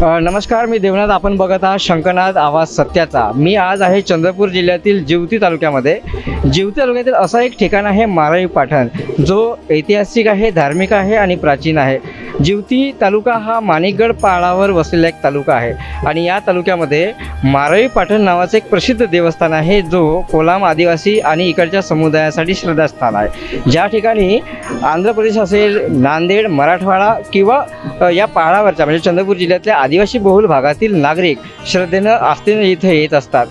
नमस्कार मी देवनाथ. आपण बघत आहात शंकरनाथ आवाज सत्याचा. मी आज आहे चंद्रपूर जिल्ह्यातील जिवती तालुक्यामध्ये. जिवती तालुक्यातील असा एक ठिकाण आहे माराई पाठण जो ऐतिहासिक आहे धार्मिक आहे आणि प्राचीन आहे. जिवती तालुका हा माणिकगड पहाडावर वसलेला एक तालुका आहे. आणि या तालुक्यामध्ये मारळी पाटण नावाचं एक प्रसिद्ध देवस्थान आहे जो कोलाम आदिवासी आणि इकडच्या समुदायासाठी श्रद्धास्थान आहे. ज्या ठिकाणी आंध्र प्रदेश असेल नांदेड मराठवाडा किंवा या पहाडावरच्या म्हणजे चंद्रपूर जिल्ह्यातल्या आदिवासी बहुल भागातील नागरिक श्रद्धेनं आस्थेनं इथे येत असतात.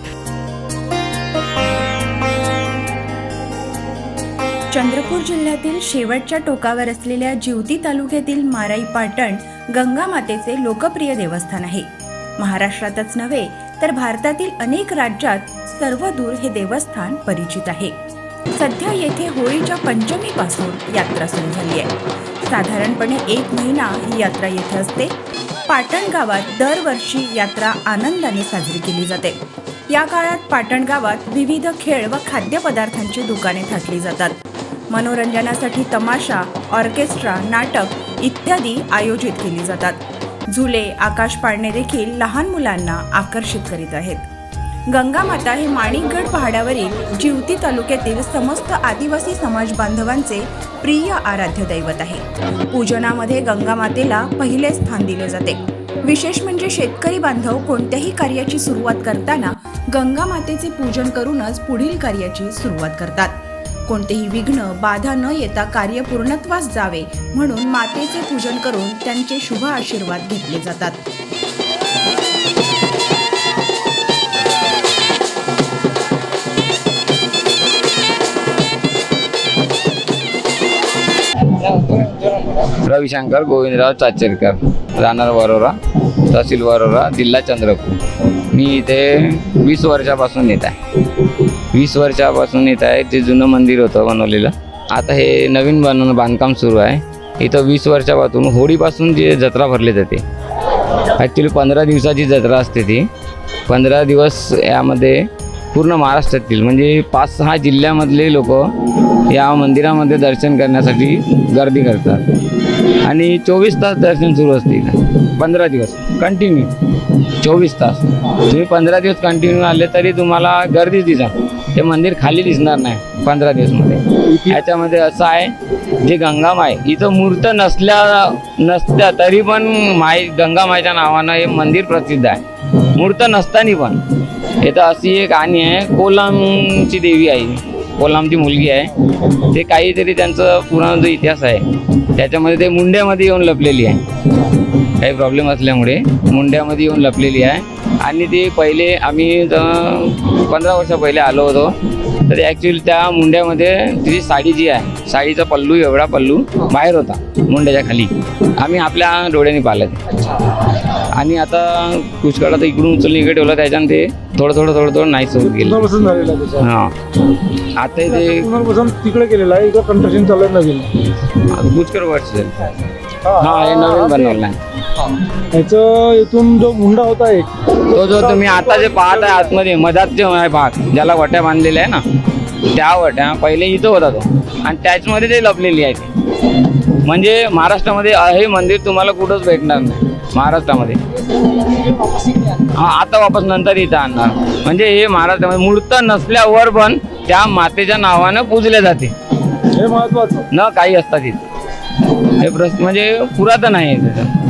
चंद्रपूर जिल्ह्यातील शेवटच्या टोकावर असलेल्या जिवती तालुक्यातील माराई पाटण गंगा मातेचे लोकप्रिय देवस्थान आहे. महाराष्ट्रातच नव्हे तर भारतातील अनेक राज्यात सर्वदूर हे देवस्थान परिचित आहे. सध्या येथे होळीच्या पंचमीपासून यात्रा सुरू झाली आहे. साधारणपणे एक महिना ही यात्रा येथे असते. पाटण गावात दरवर्षी यात्रा आनंदाने साजरी केली जाते. या काळात पाटण गावात विविध खेळ व खाद्यपदार्थांची दुकाने थाटली जातात. मनोरंजनासाठी तमाशा ऑर्केस्ट्रा नाटक इत्यादी आयोजित केली जातात. झुले आकाश पाळणे देखील लहान मुलांना आकर्षित करीत आहेत. गंगामाता हे माणिकगड पहाडावरील जिवती तालुक्यातील समस्त आदिवासी समाज बांधवांचे प्रिय आराध्य दैवत आहे. पूजनामध्ये गंगामातेला पहिले स्थान दिले जाते. विशेष म्हणजे शेतकरी बांधव कोणत्याही कार्याची सुरुवात करताना गंगामातेचे पूजन करूनच पुढील कार्याची सुरुवात करतात. कोणतेही विघ्न बाधा न येता कार्य पूर्णत्वास जावे म्हणून मातेचे पूजन करून त्यांचे शुभ आशीर्वाद घेतले जातात. रविशंकर गोविंदराव चाचरकर. राहणार वरोरा तहसील वरोरा जिल्हा चंद्रपूर. मी इथे वीस वर्षापासून येत आहे. वीस वर्षापासून येत आहे ते जुनं मंदिर होतं बनवलेलं. आता हे नवीन बनवणं बांधकाम सुरू आहे. इथं वीस वर्षापासून होळीपासून जी जत्रा भरली जाते ॲक्च्युली पंधरा दिवसाची जत्रा असते ती. पंधरा दिवस यामध्ये पूर्ण महाराष्ट्रातील म्हणजे पाच सहा जिल्ह्यामधले लोक या मंदिरामध्ये दर्शन करण्यासाठी गर्दी करतात. आणि चोवीस तास दर्शन सुरू असते इथं पंधरा दिवस. कंटिन्यू चोवीस तास. तुम्ही पंधरा दिवस कंटिन्यू आले तरी तुम्हाला गर्दीच दिसणार. ते मंदिर खाली दिसणार नाही पंधरा दिवसमध्ये याच्यामध्ये असं आहे जे गंगामाय इथं मूर्त नसल्या नसत्या तरी पण माई गंगामाईच्या नावानं हे मंदिर प्रसिद्ध आहे. मूर्त नसताना पण. इथं अशी एक आणि आहे कोलमची देवी आहे. कोल्हामची मुलगी आहे. ते काहीतरी त्यांचं पुराणा जो इतिहास आहे त्याच्यामध्ये ते मुंड्यामध्ये येऊन लपलेली आहे. काही प्रॉब्लेम असल्यामुळे मुंड्यामध्ये येऊन लपलेली आहे. आणि ते पहिले आम्ही पंधरा वर्षा पहिले आलो होतो. तर ॲक्च्युली त्या मुंड्यामध्ये तिची साडी जी आहे साडीचा पल्लू एवढा पल्लू बाहेर होता मुंड्याच्या खाली. आम्ही आपल्या डोळ्यांनी पाहिलं ते. आणि आता पुष्कळ आता इकडून उचलून इकडे ठेवलं त्याच्यानं ते थोडं थोडं थोडं थोडं नाही सुरू गेलं. पुनर्वसन झालेलं आहे त्याचं. हां. आता ते पुनर्वसन तिकडे केलेलं आहे इकडे कंस्ट्रक्शन चालू आहे नवीन. पुष्कळ वर्ष झाली. हा. हे नवीन बनवलं आहे. याचं इथून जो मुंडा होता एक तो जो तुम्ही आता जे पाहत आहे आतमध्ये मधात जे आहे भाग ज्याला वट्या बांधलेल्या आहे ना त्या वट्या पहिले इथं होता तो. आणि त्याचमध्ये ते लपलेली आहे ती. म्हणजे महाराष्ट्रामध्ये हे मंदिर तुम्हाला कुठंच भेटणार नाही. महाराष्ट्रामध्ये. हा आता वापस नंतर इथं आणणार. म्हणजे हे महाराष्ट्रामध्ये मूर्त नसल्यावर पण त्या मातेच्या नावानं पूजले जाते. हे महत्वाचं. न काही असतात इथे. हे प्रश्न म्हणजे पुरातन आहे त्याचं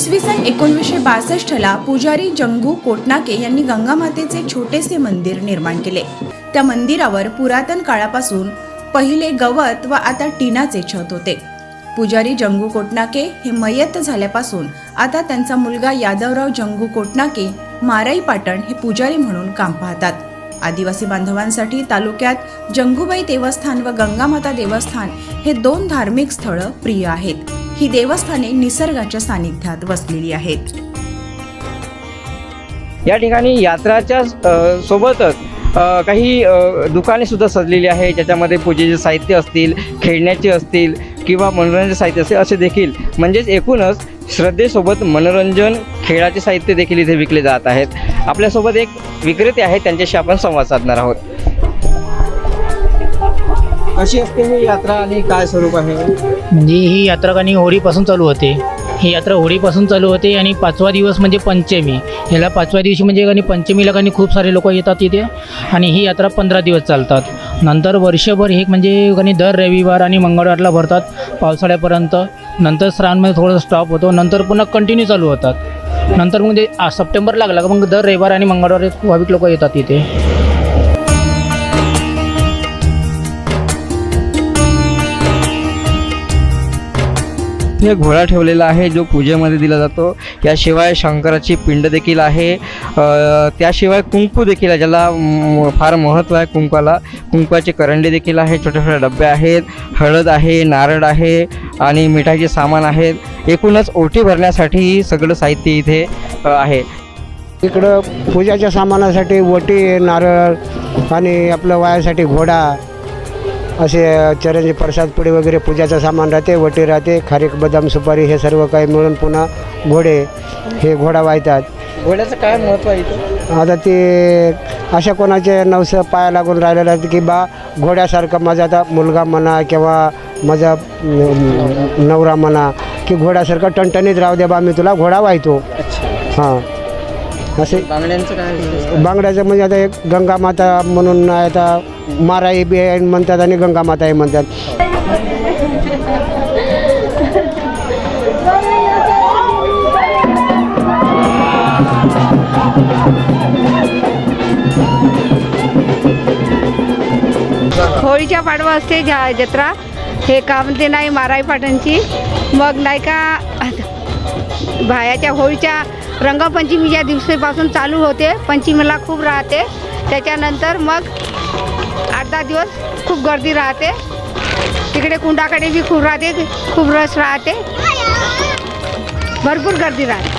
इसवी सन एकोणीसशे बासष्टला पुजारी जंगू कोटनाके यांनी गंगामातेचे छोटेसे मंदिर निर्माण केले. त्या मंदिरावर पुरातन काळापासून पहिले गवत व आता टिनाचे छत होते. पुजारी जंगू कोटनाके हे मयत झाल्यापासून आता त्यांचा मुलगा यादवराव जंगू कोटनाके माराई पाटण हे पुजारी म्हणून काम पाहतात. आदिवासी बांधवांसाठी तालुक्यात जंगूबाई देवस्थान व गंगामाता देवस्थान हे दोन धार्मिक स्थळं प्रिय आहेत. ही देवस्थाने निसर्गाच्या सानिध्यात वसलेली आहेत. या ठिकाणी यात्राच्या सोबतच काही दुकाने सुद्धा सजलेली आहे ज्याच्यामध्ये पूजेचे साहित्य असतील खेळण्याचे असतील किंवा मनोरंजन साहित्य असतील असे देखील. म्हणजेच एकूणच श्रद्धेसोबत मनोरंजन खेळाचे साहित्य देखील इथे विकले जात आहेत. आपल्यासोबत एक विक्रेते आहेत. त्यांच्याशी आपण संवाद साधणार आहोत. अशी असते ही यात्रा आणि काय स्वरूप आहे? म्हणजे ही यात्रा कानी होळीपासून चालू होते. ही यात्रा होळीपासून चालू होते आणि पाचवा दिवस म्हणजे पंचमी. ह्याला पाचव्या दिवशी म्हणजे कानी पंचमीला कानी खूप सारे लोक येतात इथे आणि ही यात्रा पंधरा दिवस चालतात. नंतर वर्षभर हे म्हणजे कानी दर रविवार आणि मंगळवारला भरतात पावसाळ्यापर्यंत. नंतर श्रावणमध्ये थोडं स्टॉप होतो नंतर पुन्हा कंटिन्यू चालू होतात. नंतर म्हणजे सप्टेंबर लागला का मग दर रविवार आणि मंगळवार भाविक लोक येतात इथे हे घोडा ठेवलेला आहे जो पूजेमध्ये दिला जातो. याशिवाय शंकराची पिंड देखील आहे. त्याशिवाय कुंकू देखील आहे ज्याला म, फार महत्त्व आहे कुंकवाला. कुंकवाचे करंडे देखील आहे छोटे छोटे डबे आहेत. हळद आहे नारळ आहे आणि मिठाईचे सामान आहेत. एकूणच ओटी भरण्यासाठी सगळं साहित्य इथे आहे. इकडं पूजाच्या सामानासाठी वटी नारळ आणि आपलं वायासाठी घोडा असे चरणजी प्रसाद पुडी वगैरे पूजाचं सामान राहते वटी राहते खारीक बदाम सुपारी हे सर्व काही मिळून पुन्हा घोडे हे घोडा वाहतात. घोड्याचं काय महत्त्व आहे आता ते अशा कोणाचे नवस पाया लागून राहिलेलं आहे की बा घोड्यासारखं माझा आता मुलगा म्हणा किंवा माझा नवरा म्हणा की घोड्यासारखं टणटणीत राहू दे बा मी तुला घोडा वाहतो. हां. असे बांगड्यांचं काय? बांगड्याचं म्हणजे आता एक गंगा माता म्हणून आता माराई बी आहे म्हणतात आणि गंगा माता आहे म्हणतात. होळीच्या पाडवा असते ज्या जत्रा. हे का म्हणते नाही माराई पाटणची. मग नाही का भायाच्या होळीच्या रंगपंचमीच्या दिवसापासून चालू होते. पंचमीला खूप राहते. त्याच्यानंतर मग आठ दिवस खूप गर्दी राहते. तिकडे कुंडाकडे बी खूप राहते खूप रस राहते. भरपूर गर्दी राहते.